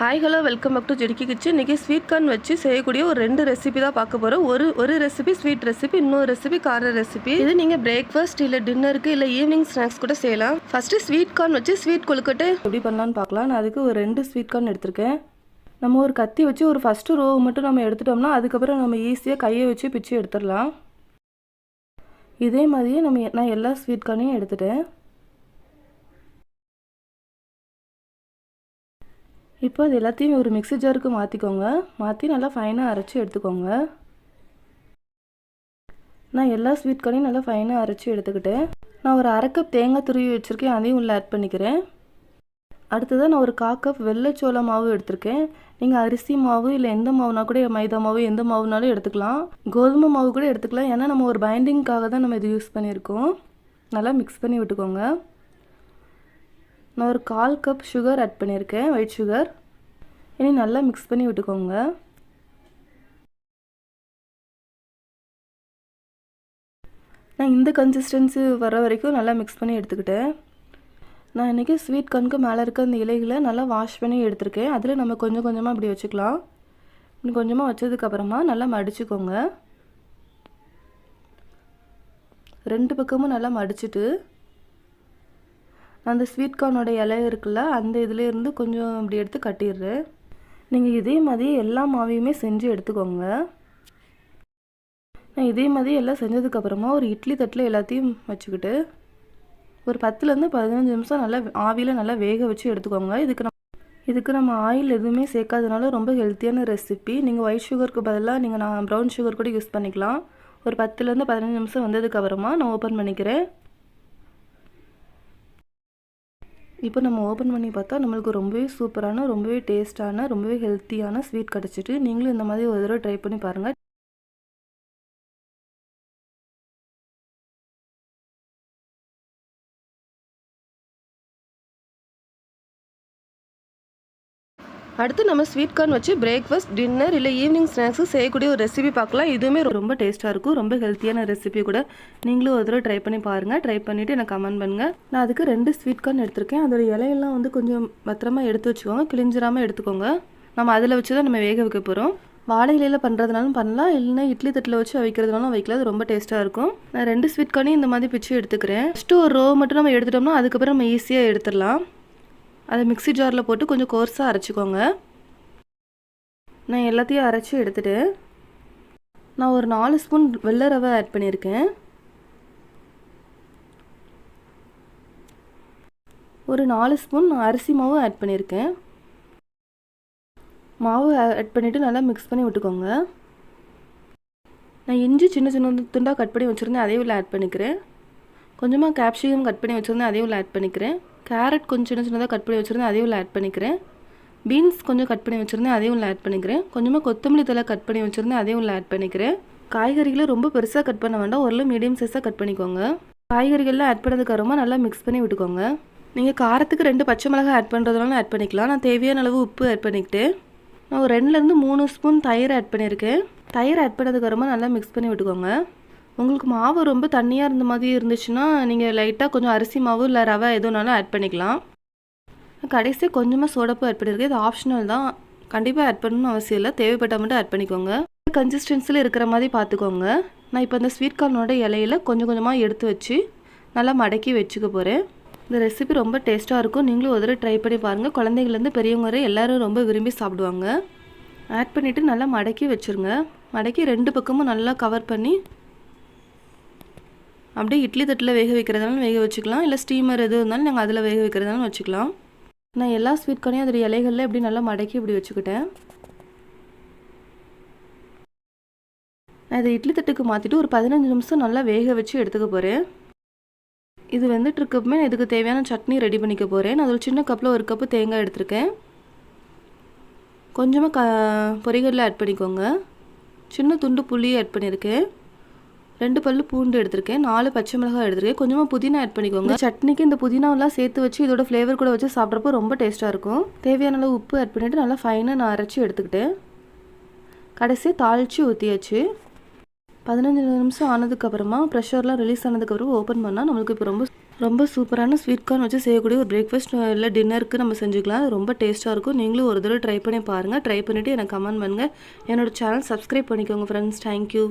Hi hello welcome back to ஜெடிக்கி kitchen இன்றைக்கி sweet corn வச்சு செய்யக்கூடிய ஒரு ரெண்டு ரெசிபி தான் பார்க்க போகிறோம் ஒரு ஒரு ரெசிபி ஸ்வீட் ரெசிபி இன்னொரு ரெசிபி கார ரெசிபி இது நீங்கள் பிரேக்ஃபாஸ்ட் இல்லை டின்னருக்கு இல்லை ஈவினிங் ஸ்நாக்ஸ் கூட செய்யலாம். ஃபஸ்ட்டு ஸ்வீட் கார்ன் வச்சு ஸ்வீட் கொழுக்கட்டை எப்படி பண்ணலான்னு பார்க்கலாம். நான் அதுக்கு ஒரு ரெண்டு ஸ்வீட் கார்ன் எடுத்திருக்கேன். நம்ம ஒரு கத்தி வச்சு ஒரு ஃபஸ்ட்டு ரோவை மட்டும் நம்ம எடுத்துட்டோம்னா அதுக்கப்புறம் நம்ம ஈஸியாக கையை வச்சு பிச்சு எடுத்துடலாம். இதே மாதிரியே நம்ம நான் எல்லா ஸ்வீட் கார்னையும் எடுத்துட்டேன். இப்போ அது எல்லாத்தையும் ஒரு மிக்ஸி ஜாருக்கு மாற்றிக்கோங்க மாற்றி நல்லா ஃபைனாக அரைச்சி எடுத்துக்கோங்க. நான் எல்லா ஸ்வீட் கார்னையும் நல்லா ஃபைனாக அரைச்சி எடுத்துக்கிட்டேன். நான் ஒரு அரை கப் தேங்காய் துருவி வச்சுருக்கேன். அதையும் உள்ளே ஆட் பண்ணிக்கிறேன். அடுத்ததாக நான் ஒரு கா கப் வெள்ளைச்சோள மாவு எடுத்திருக்கேன். நீங்கள் அரிசி மாவு இல்லை எந்த மாவுனா கூட மைதா மாவு எந்த மாவுனாலும் எடுத்துக்கலாம். கோதுமை மாவு கூட எடுத்துக்கலாம். ஏன்னா நம்ம ஒரு பைண்டிங்காக தான் நம்ம இது யூஸ் பண்ணியிருக்கோம். நல்லா மிக்ஸ் பண்ணி விட்டுக்கோங்க. நான் ஒரு கால் கப் சுகர் ஆட் பண்ணியிருக்கேன் ஒயிட் சுகர் இனி நல்லா மிக்ஸ் பண்ணி விட்டுக்கோங்க. நான் இந்த கன்சிஸ்டன்சி வர வரைக்கும் நல்லா மிக்ஸ் பண்ணி எடுத்துக்கிட்டேன். நான் இன்றைக்கி ஸ்வீட் கண்ணுக்கு மேலே இருக்க அந்த இலைகளை நல்லா வாஷ் பண்ணி எடுத்திருக்கேன். அதில் நம்ம கொஞ்சம் கொஞ்சமாக இப்படி வச்சுக்கலாம். இப்படி கொஞ்சமாக வச்சதுக்கப்புறமா நல்லா மடிச்சுக்கோங்க. ரெண்டு பக்கமும் நல்லா மடிச்சுட்டு அந்த ஸ்வீட் கார்னோட இலை இருக்குல்ல அந்த இதுலேருந்து கொஞ்சம் அப்படி எடுத்து கட்டிடுறேன் நீங்கள் இதே மாதிரி எல்லா மாவையுமே செஞ்சு எடுத்துக்கோங்க. நான் இதே மாதிரி எல்லாம் செஞ்சதுக்கப்புறமா ஒரு இட்லி தட்டில் எல்லாத்தையும் வச்சுக்கிட்டு ஒரு பத்துலேருந்து பதினஞ்சு நிமிஷம் நல்லா ஆவியில் நல்லா வேக வச்சு எடுத்துக்கோங்க. இதுக்கு நம்ம இதுக்கு நம்ம ஆயில் எதுவுமே சேர்க்காதனால ரொம்ப ஹெல்த்தியான ரெசிபி நீங்கள் ஒயிட் சுகருக்கு பதிலாக நீங்கள் நான் ப்ரௌன் சுகர் கூட யூஸ் பண்ணிக்கலாம். ஒரு பத்துலேருந்து பதினஞ்சு நிமிஷம் வந்ததுக்கப்புறமா நான் ஓப்பன் பண்ணிக்கிறேன். இப்போ நம்ம ஓப்பன் பண்ணி பார்த்தா நம்மளுக்கு ரொம்பவே சூப்பரான ரொம்பவே டேஸ்ட்டான ரொம்பவே ஹெல்த்தியான ஸ்வீட் கிடச்சிட்டு நீங்களும் இந்த மாதிரி ஒரு தடவை ட்ரை பண்ணி பாருங்கள் அடுத்து நம்ம ஸ்வீட் கார்ன் வச்சு பிரேக்ஃபாஸ்ட் டின்னர் இல்லை ஈவினிங் ஸ்நாக்ஸு செய்யக்கூடிய ஒரு ரெசிபி பார்க்கலாம். இதுவுமே ரொம்ப டேஸ்ட்டாக இருக்கும். ரொம்ப ஹெல்த்தியான ரெசிபி கூட. நீங்களும் ஒரு தடவை ட்ரை பண்ணி பாருங்கள் ட்ரை பண்ணிவிட்டு எனக்கு கமெண்ட் பண்ணுங்கள் நான் அதுக்கு ரெண்டு ஸ்வீட் கார்ன் எடுத்திருக்கேன். அதோட இலையெல்லாம் வந்து கொஞ்சம் பத்திரமா எடுத்து வச்சுக்கோங்க. கிழிஞ்சிராமல் எடுத்துக்கோங்க. நம்ம அதில் வச்சு தான் நம்ம வேக வைக்க போகிறோம் வாழை இலையில் பண்ணுறதுனாலும் பண்ணலாம். இல்லைன்னா இட்லி தட்டில் வச்சு வைக்கிறதுனாலும் வைக்கலாம் அது ரொம்ப டேஸ்ட்டாக இருக்கும். நான் ரெண்டு ஸ்வீட் கார்னையும் இந்த மாதிரி பிச்சு எடுத்துக்கிறேன். ஃபஸ்ட்டு ஒரு ரோ மட்டும் நம்ம எடுத்துட்டோம்னா அதுக்கப்புறம் நம்ம ஈஸியாக எடுத்துடலாம். அதை மிக்ஸி ஜாரில் போட்டு கொஞ்சம் கோர்ஸாக அரைச்சிக்கோங்க. நான் எல்லாத்தையும் அரைச்சி எடுத்துகிட்டு நான் ஒரு நாலு ஸ்பூன் வெள்ளை ரவை ஆட் பண்ணியிருக்கேன். ஒரு நாலு ஸ்பூன் அரிசி மாவு ஆட் பண்ணியிருக்கேன். மாவு ஆட் பண்ணிவிட்டு நல்லா மிக்ஸ் பண்ணி விட்டுக்கோங்க. நான் இஞ்சி சின்ன சின்ன துண்டாக கட் பண்ணி வச்சுருந்தேன் அதே உள்ள ஆட் பண்ணிக்கிறேன். கொஞ்சமாக கேப்சிகம் கட் பண்ணி வச்சுருந்தேன் அதே உள்ள ஆட் பண்ணிக்கிறேன். கேரட் கொஞ்சம் சின்ன சின்னதாக கட் பண்ணி வச்சுருந்தேன் அதையும் உள்ள ஆட் பண்ணிக்கிறேன். பீன்ஸ் கொஞ்சம் கட் பண்ணி வச்சுருந்தேன் அதையும் உள்ள ஆட் பண்ணிக்கிறேன். கொஞ்சமாக கொத்தமல்லி தலை கட் பண்ணி வச்சுருந்தேன் அதையும் உள்ள ஆட் பண்ணிக்கிறேன். காய்கறிகளை ரொம்ப பெருசாக கட் பண்ண வேண்டாம் ஓரளவு மீடியம் சைஸாக கட் பண்ணிக்கோங்க. காய்கறிகள்லாம் ஆட் பண்ணதுக்கு அப்புறமா நல்லா மிக்ஸ் பண்ணி விட்டுக்கோங்க. நீங்கள் காரத்துக்கு ரெண்டு பச்சை மிளகாய் ஆட் பண்ணுறதுனால ஆட் பண்ணிக்கலாம். நான் தேவையான அளவு உப்பு ஆட் பண்ணிக்கிட்டு நான் ஒரு ரெண்டுலேருந்து மூணு ஸ்பூன் தயிர் ஆட் பண்ணியிருக்கேன். தயிர் ஆட் பண்ணதுக்கு அப்புறமா நல்லா மிக்ஸ் பண்ணி விட்டுக்கோங்க. உங்களுக்கு மாவு ரொம்ப தண்ணியாக இருந்த மாதிரி இருந்துச்சுன்னா நீங்கள் லைட்டாக கொஞ்சம் அரிசி மாவு இல்லை ரவை எதுனாலும் ஆட் பண்ணிக்கலாம். கடைசியாக கொஞ்சமாக சோடப்பு ஆட் பண்ணியிருக்கேன் இது ஆப்ஷனல் தான். கண்டிப்பாக ஆட் பண்ணணும்னு அவசியம் இல்லை. தேவைப்பட்டால் மட்டும் ஆட் பண்ணிக்கோங்க. கன்சிஸ்டன்சியில் இருக்கிற மாதிரி பார்த்துக்கோங்க. நான் இப்போ இந்த ஸ்வீட் கார்னோட இலையில கொஞ்சம் கொஞ்சமாக எடுத்து வச்சு நல்லா மடக்கி வச்சுக்க போகிறேன் இந்த ரெசிபி ரொம்ப டேஸ்ட்டாக இருக்கும். நீங்களும் ஒரு தடவை ட்ரை பண்ணி பாருங்கள் குழந்தைங்கலேருந்து பெரியவங்க வரை எல்லோரும் ரொம்ப விரும்பி சாப்பிடுவாங்க. ஆட் பண்ணிவிட்டு நல்லா மடக்கி வச்சுருங்க. மடக்கி ரெண்டு பக்கமும் நல்லா கவர் பண்ணி அப்படியே இட்லி தட்டில் வேக வைக்கிறதுனாலும் வேக வச்சுக்கலாம். இல்லை ஸ்டீமர் எது இருந்தாலும் நாங்கள் அதில் வேக வைக்கிறதுனாலும் வச்சுக்கலாம். நான் எல்லா ஸ்வீட் கார்னையும் அதோடய இலைகளில் இப்படி நல்லா மடக்கி இப்படி வச்சுக்கிட்டேன். நான் இதை இட்லி தட்டுக்கு மாற்றிட்டு ஒரு பதினஞ்சு நிமிஷம் நல்லா வேக வச்சு எடுத்துக்க போகிறேன் இது வெந்துட்டுருக்கப்பமே இதுக்கு தேவையான சட்னி ரெடி பண்ணிக்க போகிறேன் நான் ஒரு சின்ன கப்பில் ஒரு கப்பு தேங்காய் எடுத்திருக்கேன். கொஞ்சமாக க பொரிகடலை ஆட் பண்ணிக்கோங்க. சின்ன துண்டு புளி ஆட் பண்ணியிருக்கேன். ரெண்டு பல்லு பூண்டு எடுத்திருக்கேன் நாலு பச்சை மிளகாய் எடுத்திருக்கேன். கொஞ்சமாக புதினா ஆட் பண்ணிக்கோங்க. சட்னிக்கு இந்த புதினாவெல்லாம் சேர்த்து வச்சு இதோட ஃப்ளேவர் கூட வச்சு சாப்பிட்றப்போ ரொம்ப டேஸ்ட்டாக இருக்கும். தேவையான அளவு உப்பு ஆட் பண்ணிவிட்டு நல்லா ஃபைனாக நான் அரைச்சி எடுத்துக்கிட்டேன் கடைசியாக தாளித்து ஊற்றியாச்சு பதினஞ்சு நிமிஷம் ஆனதுக்கப்புறமா ப்ரெஷர்லாம் ரிலீஸ் ஆனதுக்கப்புறம் ஓப்பன் பண்ணால் நம்மளுக்கு இப்போ ரொம்ப ரொம்ப சூப்பரான ஸ்வீட் கார்ன் வச்சு செய்யக்கூடிய ஒரு பிரேக்ஃபாஸ்ட் இல்லை டின்னருக்கு நம்ம செஞ்சுக்கலாம். ரொம்ப டேஸ்ட்டாக இருக்கும். நீங்களும் ஒரு தடவை ட்ரை பண்ணி பாருங்கள் ட்ரை பண்ணிவிட்டு எனக்கு கமெண்ட் பண்ணுங்கள் என்னோட சேனல் சப்ஸ்கிரைப் பண்ணிக்கோங்க ஃப்ரெண்ட்ஸ் தேங்க்யூ